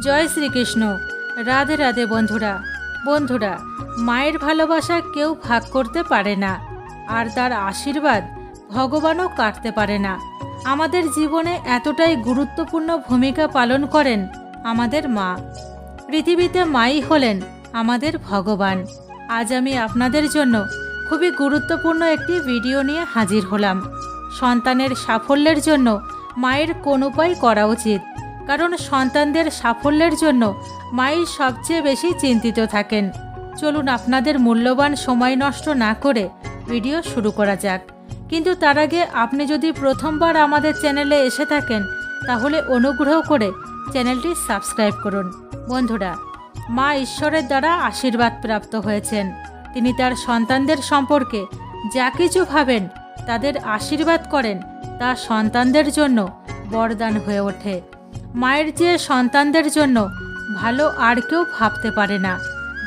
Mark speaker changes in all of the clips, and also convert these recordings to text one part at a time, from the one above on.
Speaker 1: জয় শ্রীকৃষ্ণ। রাধে রাধে বন্ধুরা। বন্ধুরা, মায়ের ভালোবাসা কেউ ভাগ করতে পারে না। আর তার আশীর্বাদ ভগবানও কাটতে পারে না। আমাদের জীবনে এতটাই গুরুত্বপূর্ণ ভূমিকা পালন করেন আমাদের মা। পৃথিবীতে মাই হলেন আমাদের ভগবান। আজ আমি আপনাদের জন্য খুবই গুরুত্বপূর্ণ একটি ভিডিও নিয়ে হাজির হলাম। সন্তানের সাফল্যের জন্য মায়ের কোন উপায় করা উচিত? কারণ সন্তানদের সাফল্যের জন্য মাই সবচেয়ে বেশি চিন্তিত থাকেন। চলুন আপনাদের মূল্যবান সময় নষ্ট না করে ভিডিও শুরু করা যাক। কিন্তু তার আগে আপনি যদি প্রথমবার আমাদের চ্যানেলে এসে থাকেন, তাহলে অনুগ্রহ করে চ্যানেলটি সাবস্ক্রাইব করুন। বন্ধুরা, মা ঈশ্বরের দ্বারা আশীর্বাদ প্রাপ্ত হয়েছেন। তিনি তার সন্তানদের সম্পর্কে যা কিছু ভাবেন, তাদের আশীর্বাদ করেন, তা সন্তানদের জন্য বরদান হয়ে ওঠে। মায়ের যে সন্তানদের জন্য ভালো আর কেউ ভাবতে পারে না।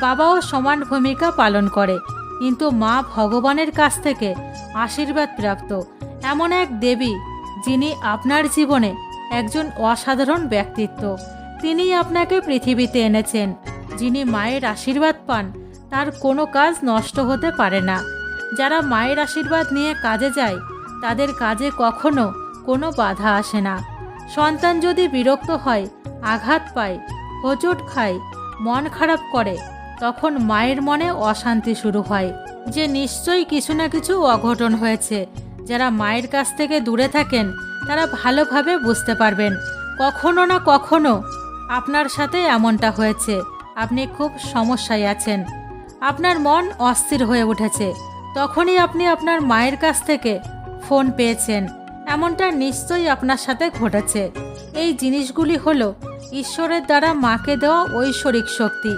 Speaker 1: বাবাও সমান ভূমিকা পালন করে, কিন্তু মা ভগবানের কাছ থেকে আশীর্বাদ প্রাপ্ত। এমন এক দেবী, যিনি আপনার জীবনে একজন অসাধারণ ব্যক্তিত্ব। তিনি আপনাকে পৃথিবীতে এনেছেন। যিনি মায়ের আশীর্বাদ পান, তার কোনো কাজ নষ্ট হতে পারে না। যারা মায়ের আশীর্বাদ নিয়ে কাজে যায়, তাদের কাজে কখনো কোনো বাধা আসে না। সন্তান যদি বিরক্ত হয়, আঘাত পায়, হোঁচট খায়, মন খারাপ করে, তখন মায়ের মনে অশান্তি শুরু হয়, যে নিশ্চয়ই কিছু না কিছু অঘটন হয়েছে। যারা মায়ের কাছ থেকে দূরে থাকেন, তারা ভালোভাবে বুঝতে পারবেন, কখনো না কখনো আপনার সাথে এমনটা হয়েছে, আপনি খুব সমস্যায় আছেন। আপনার মন অস্থির হয়ে উঠেছে, তখনই আপনি আপনার মায়ের কাছ থেকে ফোন পেয়েছেন। এমনটা নিশ্চয়ই আপনার সাথে ঘটেছে। এই জিনিসগুলি হলো ঈশ্বরের দ্বারা মাকে দেওয়া ঐশ্বরিক শক্তি।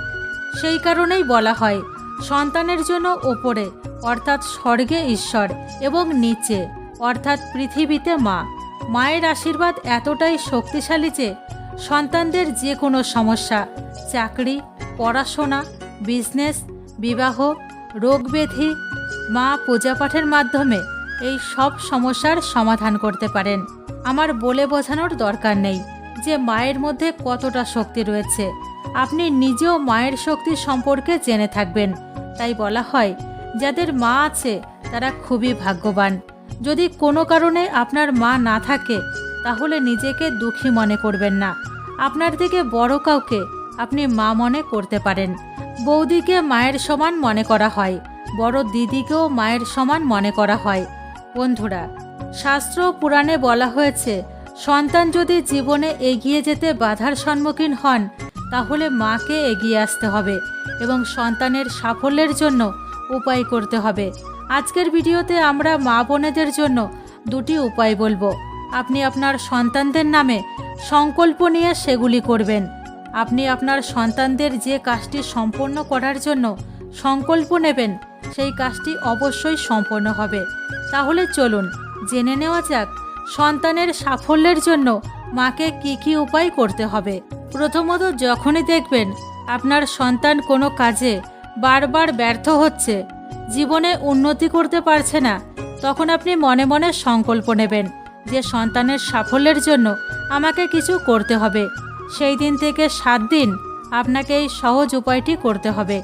Speaker 1: সেই কারণেই বলা হয়, সন্তানের জন্য ওপরে অর্থাৎ স্বর্গে ঈশ্বর, এবং নিচে, অর্থাৎ পৃথিবীতে মা। মায়ের আশীর্বাদ এতটাই শক্তিশালী যে, সন্তানদের যে কোনো সমস্যা, চাকরি, পড়াশোনা, বিজনেস, বিবাহ, রোগব্যাধি, মা পূজাপাঠের মাধ্যমে এই সব সমস্যার সমাধান করতে পারেন। আমার বলে বোঝানোর দরকার নেই যে মায়ের মধ্যে কতটা শক্তি রয়েছে। আপনি নিজেও মায়ের শক্তি সম্পর্কে জেনে থাকবেন। তাই বলা হয়, যাদের মা আছে, তারা খুবই ভাগ্যবান। যদি কোনো কারণে আপনার মা না থাকে, তাহলে নিজেকে দুঃখী মনে করবেন না। আপনার থেকে বড় কাউকে আপনি মা মনে করতে পারেন। বৌদিকে মায়ের সমান মনে করা হয়, বড় দিদিকেও মায়ের সমান মনে করা হয়। বন্ধুরা, শাস্ত্র পুরাণে বলা হয়েছে, সন্তান যদি জীবনে এগিয়ে যেতে বাধার সম্মুখীন হন, তাহলে মাকে এগিয়ে আসতে হবে এবং সন্তানের সাফল্যের জন্য উপায় করতে হবে। আজকের ভিডিওতে আমরা মা বোনেদের জন্য দুটি উপায় বলব। আপনি আপনার সন্তানদের নামে সংকল্প নিয়ে সেগুলি করবেন। আপনি আপনার সন্তানদের যে কাজটি সম্পন্ন করার জন্য সংকল্প নেবেন, সেই কাজটি অবশ্যই সম্পন্ন হবে। তাহলে চলুন, জেনে নেওয়া যাক, সন্তানের সাফল্যের জন্য মাকে কি কি উপায় করতে হবে। প্রথমত যখনই দেখবেন আপনার সন্তান কোনো কাজে বারবার ব্যর্থ হচ্ছে, জীবনে উন্নতি করতে পারছে না, তখন আপনি মনে মনে সংকল্প নেবেন যে সন্তানের সাফল্যের জন্য আমাকে কিছু করতে হবে। সেই দিন থেকে সাত দিন আপনাকে এই সহজ উপায়টি করতে হবে।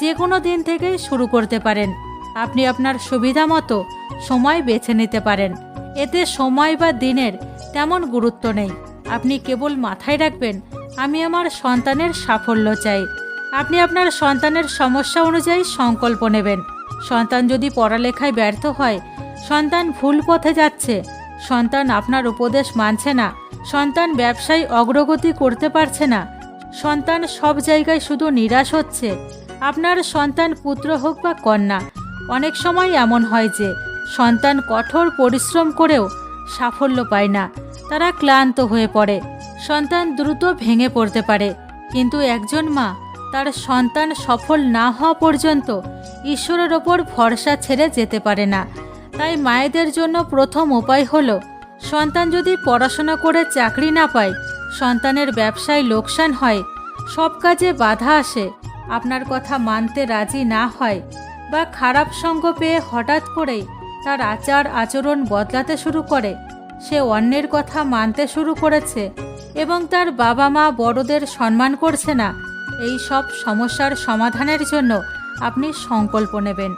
Speaker 1: যে কোনো দিন থেকেই শুরু করতে পারেন। আপনি আপনার সুবিধা মতো সময় বেছে নিতে পারেন। এতে সময় বা দিনের তেমন গুরুত্ব নেই। আপনি কেবল মাথায় রাখবেন, আমি আমার সন্তানের সাফল্য চাই। আপনি আপনার সন্তানের সমস্যা অনুযায়ী সংকল্প নেবেন। সন্তান যদি পড়ালেখায় ব্যর্থ হয়, সন্তান ভুল পথে যাচ্ছে, সন্তান আপনার উপদেশ মানছে না, সন্তান ব্যবসায় অগ্রগতি করতে পারছে না, সন্তান সব জায়গায় শুধু নিরাশ হচ্ছে, আপনার সন্তান পুত্র হোক বা কন্যা অনেক সময় এমন হয় যে সন্তান কঠোর পরিশ্রম করেও সাফল্য পায় না। তারা ক্লান্ত হয়ে পড়ে। সন্তান দ্রুত ভেঙে পড়তে পারে। কিন্তু একজন মা তার সন্তান সফল না হওয়া পর্যন্ত ঈশ্বরের ওপর ভরসা ছেড়ে যেতে পারে না। তাই মায়েদের জন্য প্রথম উপায় হলো, সন্তান যদি পড়াশোনা করে চাকরি না পায়, সন্তানের ব্যবসায় লোকসান হয়, সব কাজে বাধা আসে। আপনার কথা মানতে রাজি না হয়। বা খারাপ সঙ্গ পেয়ে হঠাৎ করেই তার আচার আচরণ বদলাতে শুরু করে। সে অন্যের কথা মানতে শুরু করেছে এবং তার বাবা মা বড়দের সম্মান করছে না। এই সব সমস্যার সমাধানের জন্য আপনি সংকল্প নেবেন।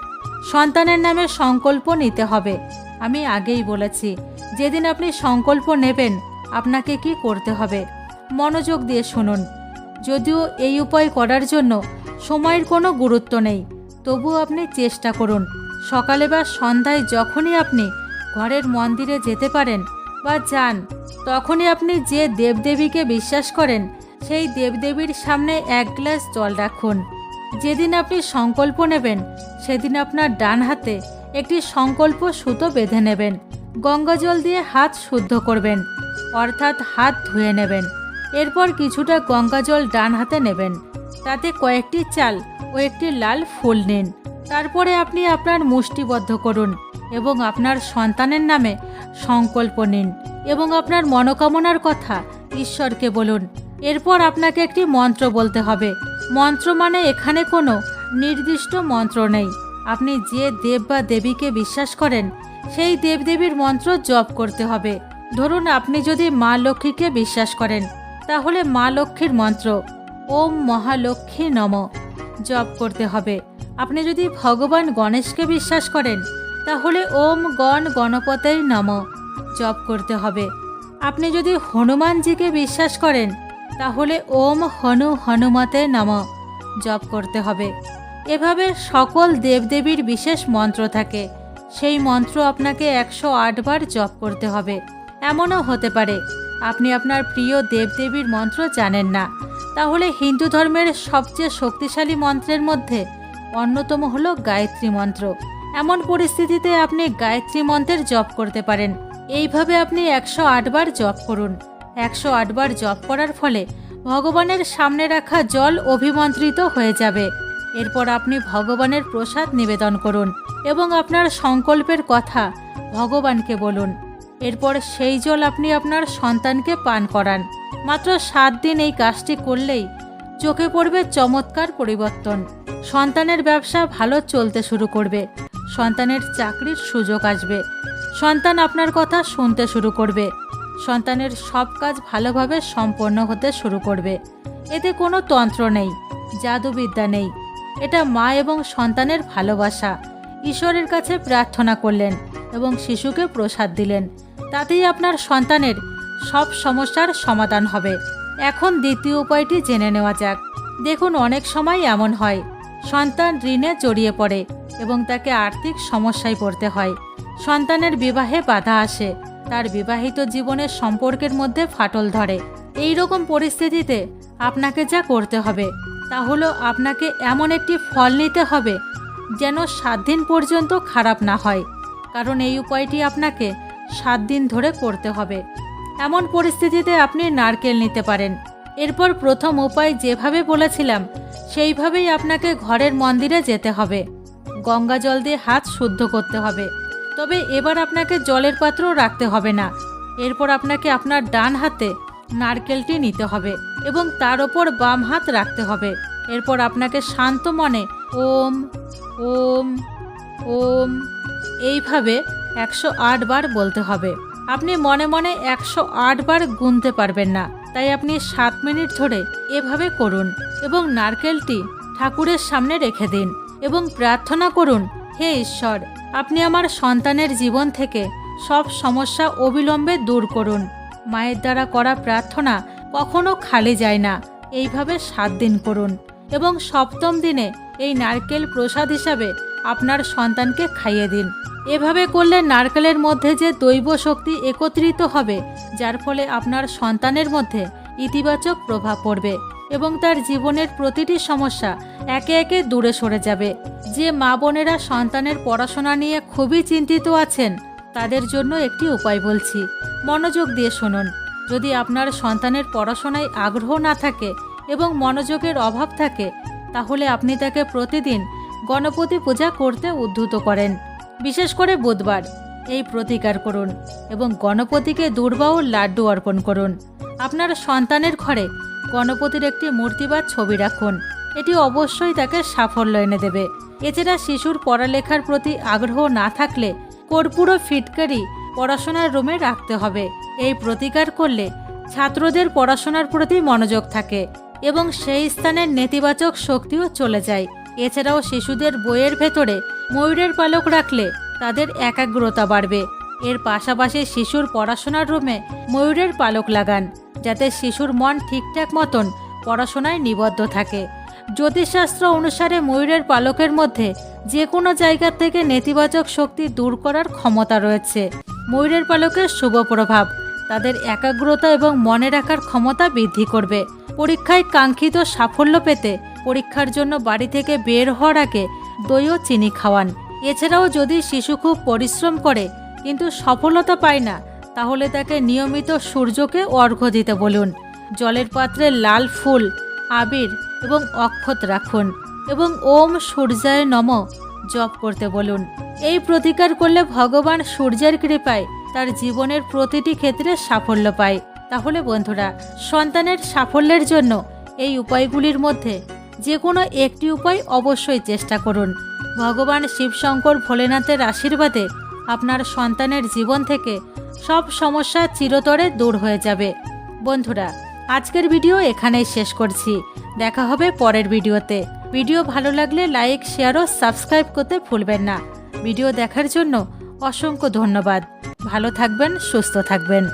Speaker 1: সন্তানের নামে সংকল্প নিতে হবে। আমি আগেই বলেছি, যেদিন আপনি সংকল্প নেবেন, আপনাকে কি করতে হবে? মনোযোগ দিয়ে শুনুন। যদিও এই উপায় করার জন্য সময়ের কোনো গুরুত্ব নেই। তবুও আপনি চেষ্টা করুন। সকালে বা সন্ধ্যায় যখনই আপনি ঘরের মন্দিরে যেতে পারেন বা যান, তখনই আপনি যে দেবদেবীকে বিশ্বাস করেন, সেই দেবদেবীর সামনে এক গ্লাস জল রাখুন। যেদিন আপনি সংকল্প নেবেন, সেদিন আপনার ডান হাতে একটি সংকল্প সুতো বেঁধে নেবেন। গঙ্গা জল দিয়ে হাত শুদ্ধ করবেন, অর্থাৎ হাত ধুয়ে নেবেন। এরপর কিছুটা গঙ্গা জল ডান হাতে নেবেন। তাতে কয়েকটি চাল ও একটি লাল ফুল নিন। তারপরে আপনি আপনার মুষ্টিবদ্ধ করুন এবং আপনার সন্তানের নামে সংকল্প নিন এবং আপনার মনোকামনার কথা ঈশ্বরকে বলুন। এরপর আপনাকে একটি মন্ত্র বলতে হবে। মন্ত্র মানে এখানে কোনো নির্দিষ্ট মন্ত্র নেই। আপনি যে দেব বা দেবীকে বিশ্বাস করেন, সেই দেবদেবীর মন্ত্র জপ করতে হবে। ধরুন আপনি যদি মা লক্ষ্মীকে বিশ্বাস করেন, তাহলে মা লক্ষ্মীর মন্ত্র, ওম মহালক্ষ্মী নম। জপ করতে হবে। আপনি যদি ভগবান গণেশকে বিশ্বাস করেন, তাহলে ওম গণ গণপতেই নম, জপ করতে হবে। আপনি যদি হনুমানজিকে বিশ্বাস করেন, তাহলে ওম হনু হনুমতে নম, জপ করতে হবে। এভাবে সকল দেবদেবীর বিশেষ মন্ত্র থাকে। সেই মন্ত্র আপনাকে একশো বার জপ করতে হবে। এমনও হতে পারে। আপনি আপনার প্রিয় দেবদেবীর মন্ত্র জানেন না। তাহলে হিন্দু ধর্মের সবচেয়ে শক্তিশালী মন্ত্রের মধ্যে অন্যতম হলো গায়ত্রী মন্ত্র। এমন পরিস্থিতিতে আপনি গায়ত্রী মন্ত্রের জপ করতে পারেন। এইভাবে আপনি একশো আটবার জপ করুন। একশো আটবার জপ করার ফলে ভগবানের সামনে রাখা জল অভিমন্ত্রিত হয়ে যাবে। এরপর আপনি ভগবানের প্রসাদ নিবেদন করুন এবং আপনার সংকল্পের কথা ভগবানকে বলুন। এরপর সেই জল আপনি আপনার সন্তানকে পান করান। মাত্র সাত দিন এই কাজটি করলেই চোখে পড়বে চমৎকার পরিবর্তন। সন্তানের ব্যবসা ভালো চলতে শুরু করবে। সন্তানের চাকরির সুযোগ আসবে। সন্তান আপনার কথা শুনতে শুরু করবে। সন্তানের সব কাজ ভালোভাবে সম্পন্ন হতে শুরু করবে। এতে কোনো তন্ত্র নেই, জাদুবিদ্যা নেই। এটা মা এবং সন্তানের ভালোবাসা। ঈশ্বরের কাছে প্রার্থনা করলেন এবং শিশুকে প্রসাদ দিলেন। তাতেই আপনার সন্তানের সব সমস্যার সমাধান হবে। এখন দ্বিতীয় উপায়টি জেনে নেওয়া যাক। দেখুন, অনেক সময় এমন হয়, সন্তান ঋণে জড়িয়ে পড়ে এবং তাকে আর্থিক সমস্যায় পড়তে হয়। সন্তানের বিবাহে বাধা আসে, তার বিবাহিত জীবনের সম্পর্কের মধ্যে ফাটল ধরে। এই রকম পরিস্থিতিতে আপনাকে যা করতে হবে, তা হলো আপনাকে এমন একটি ফল নিতে হবে যেন সাত দিন পর্যন্ত খারাপ না হয়। কারণ এই উপায়টি আপনাকে সাত দিন ধরে করতে হবে। এমন পরিস্থিতিতে আপনি নারকেল নিতে পারেন। এরপর প্রথম উপায় যেভাবে বলেছিলাম, সেইভাবেই আপনাকে ঘরের মন্দিরে যেতে হবে। গঙ্গা জল দিয়ে হাত শুদ্ধ করতে হবে। তবে এবার আপনাকে জলের পাত্র রাখতে হবে না। এরপর আপনাকে আপনার ডান হাতে নারকেলটি নিতে হবে এবং তার ওপর বাম হাত রাখতে হবে। এরপর আপনাকে শান্ত মনে ওম ওম ওম এইভাবে একশো আট বার বলতে হবে। আপনি মনে মনে একশো আট বার গুনতে পারবেন না। তাই আপনি সাত মিনিট ধরে এভাবে করুন এবং নারকেলটি ঠাকুরের সামনে রেখে দিন এবং প্রার্থনা করুন, হে ঈশ্বর, আপনি আমার সন্তানের জীবন থেকে সব সমস্যা অবিলম্বে দূর করুন। মায়ের দ্বারা করা প্রার্থনা কখনো খালি যায় না। এইভাবে সাত দিন করুন এবং সপ্তম দিনে এই নারকেল প্রসাদ হিসাবে আপনার সন্তানকে খাইয়ে দিন। এভাবে করলে নারকেলের মধ্যে যে দৈব শক্তি একত্রিত হবে, যার ফলে আপনার সন্তানের মধ্যে ইতিবাচক প্রভাব পড়বে এবং তার জীবনের প্রতিটি সমস্যা একে একে দূরে সরে যাবে। যে মা বোনেরা সন্তানের পড়াশোনা নিয়ে খুবই চিন্তিত আছেন, তাদের জন্য একটি উপায় বলছি। মনোযোগ দিয়ে শুনুন। যদি আপনার সন্তানের পড়াশোনায় আগ্রহ না থাকে এবং মনোযোগের অভাব থাকে, তাহলে আপনি তাকে প্রতিদিন গণপতি পূজা করতে উদ্ধুত করেন। বিশেষ করে বুধবার। এই প্রতিকার করুন এবং গণপতিকে দুর্বা ও লাড্ডু অর্পণ করুন। আপনার সন্তানের ঘরে গণপতির একটি মূর্তি বা ছবি রাখুন। এটি অবশ্যই তাকে সাফল্য এনে দেবে। এছাড়া শিশুর পড়ালেখার প্রতি আগ্রহ না থাকলে কর্পূর ও ফিটকারি পড়াশোনার রুমে রাখতে হবে। এই প্রতিকার করলে ছাত্রদের পড়াশোনার প্রতি মনোযোগ থাকে এবং সেই স্থানের নেতিবাচক শক্তিও চলে যায়। এছাড়াও শিশুদের বইয়ের ভেতরে ময়ূরের পালক রাখলে তাদের একাগ্রতা বাড়বে। এর পাশাপাশি শিশুর পড়াশোনার রুমে ময়ূরের পালক লাগান, যাতে শিশুর মন ঠিকঠাক মতন পড়াশোনায় নিবদ্ধ থাকে। জ্যোতিষশাস্ত্র অনুসারে ময়ূরের পালকের মধ্যে যে কোনো জায়গা থেকে নেতিবাচক শক্তি দূর করার ক্ষমতা রয়েছে। ময়ূরের পালকের শুভ প্রভাব তাদের একাগ্রতা এবং মনে রাখার ক্ষমতা বৃদ্ধি করবে। পরীক্ষায় কাঙ্ক্ষিত সাফল্য পেতে পরীক্ষার জন্য বাড়ি থেকে বের হওয়ার আগে দই ও চিনি খাওয়ান। এছাড়াও যদি শিশু খুব পরিশ্রম করে, কিন্তু সফলতা পায় না, তাহলে তাকে নিয়মিত সূর্যকে অর্ঘ্য দিতে বলুন। জলের পাত্রে লাল ফুল, আবির এবং অক্ষত রাখুন এবং ওম সূর্যায় নম জপ করতে বলুন। এই প্রতিকার করলে ভগবান সূর্যের কৃপায় তার জীবনের প্রতিটি ক্ষেত্রে সাফল্য পায়। তাহলে বন্ধুরা, সন্তানের সাফল্যের জন্য এই উপায়গুলির মধ্যে যে কোনো একটি উপায় অবশ্যই চেষ্টা করুন। ভগবান শিবশঙ্কর ভোলেনাথের আশীর্বাদে আপনার সন্তানের জীবন থেকে সব সমস্যা চিরতরে দূর হয়ে যাবে। বন্ধুরা, আজকের ভিডিও এখানেই শেষ করছি। দেখা হবে পরের ভিডিওতে। ভিডিও ভালো লাগলে লাইক, শেয়ার ও সাবস্ক্রাইব করতে ভুলবেন না। ভিডিও দেখার জন্য অসংখ্য ধন্যবাদ। ভালো থাকবেন, সুস্থ থাকবেন।